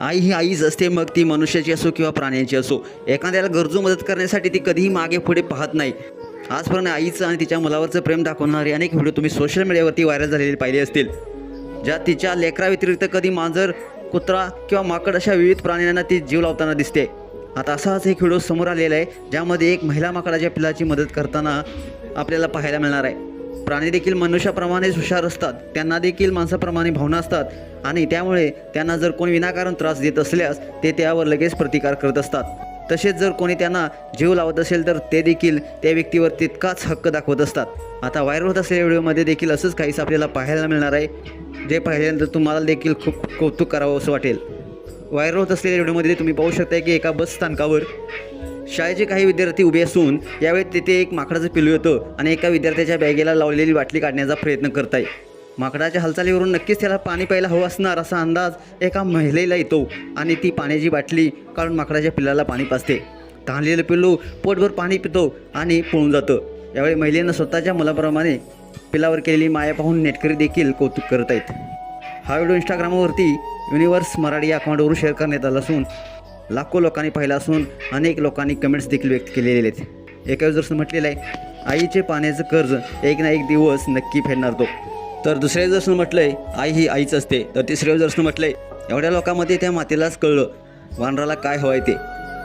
आई ही आईच असते मग ती मनुष्याची असो किंवा प्राण्यांची असो. एखाद्याला गरजू मदत करण्यासाठी ती कधीही मागे पुढे पाहत नाही. आजपर्यंत आईचं आणि तिच्या मुलावरचं प्रेम दाखवणारे अनेक व्हिडिओ तुम्ही सोशल मीडियावरती व्हायरल झालेले पाहिले असतील. ज्यात तिच्या लेकराव्यतिरिक्त कधी मांजर कुत्रा किंवा माकड अशा विविध प्राण्यांना ती जीव लावताना दिसते. आता असाच एक व्हिडिओ समोर आलेला आहे ज्यामध्ये एक महिला माकडाच्या पिलाची मदत करताना आपल्याला पाहायला मिळणार आहे. प्राणी देखील मनुष्याप्रमाणेच हुशार असतात. त्यांना देखील माणसाप्रमाणे भावना असतात. आणि त्यामुळे त्यांना जर कोणी विनाकारण त्रास देत असल्यास ते त्यावर लगेच प्रतिकार करत असतात. तसेच जर कोणी त्यांना जीव लावत असेल तर ते देखील त्या व्यक्तीवर तितकाच हक्क दाखवत असतात. आता व्हायरल होत असलेल्या व्हिडिओमध्ये देखील असंच काहीच आपल्याला पाहायला मिळणार आहे. जे पाहिल्यानंतर तुम्हाला देखील खूप कौतुक करावं असं वाटेल. व्हायरल होत असलेल्या व्हिडिओमध्ये तुम्ही पाहू शकता की एका बस स्थानकावर शाळेचे काही विद्यार्थी उभे असून यावेळी तिथे एक माकडाचं पिलू येतं आणि एका विद्यार्थ्याच्या बॅगेला लावलेली बाटली काढण्याचा प्रयत्न करत आहे माकडाच्या हालचालीवरून नक्कीच त्याला पाणी प्यायला हवं असणार असा अंदाज एका महिलेला येतो आणि ती पाण्याची बाटली काढून माकडाच्या पिल्लाला पाणी पाजते. तहानलेलं पिल्लू पोटभर पाणी पितो आणि पळून जातं. यावेळी महिलेनं स्वतःच्या मुलाप्रमाणे पिलावर केलेली माया पाहून नेटकरी देखील कौतुक करत आहेत हा व्हिडिओ इंस्टाग्रामवरती युनिवर्स मराठी अकाउंटवरून शेअर करण्यात आला असून लाखो लोकांनी पाहिला असून अनेक लोकांनी कमेंट्स देखील व्यक्त केलेले आहेत. एका युजर्सनं म्हटलेलं आहे आईचे पाण्याचं कर्ज एक ना एक दिवस नक्की फेडणार तो. तर दुसऱ्या युजर्सनं म्हटलं आहे आई ही आईच असते. तर तिसऱ्या युजर्सनं म्हटलं आहे एवढ्या लोकांमध्ये त्या मातेलाच कळलं वानराला काय हवं आहे ते.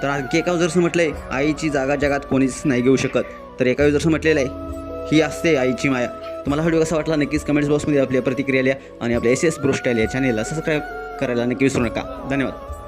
तर आणखी एका युजर्सनं म्हटलं आहे आईची जागा जगात कोणीच नाही घेऊ शकत. तर एका युजर्सनं म्हटलेलं आहे ही असते आईची माया. तुम्हाला व्हिडिओ कसा वाटला नक्कीच कमेंट्स बॉक्समध्ये आपल्या प्रतिक्रिया आणि आपल्या एस एस ब्रोस्टाईल या चॅनेलला सबस्क्राईब करायला नक्की विसरू नका. धन्यवाद.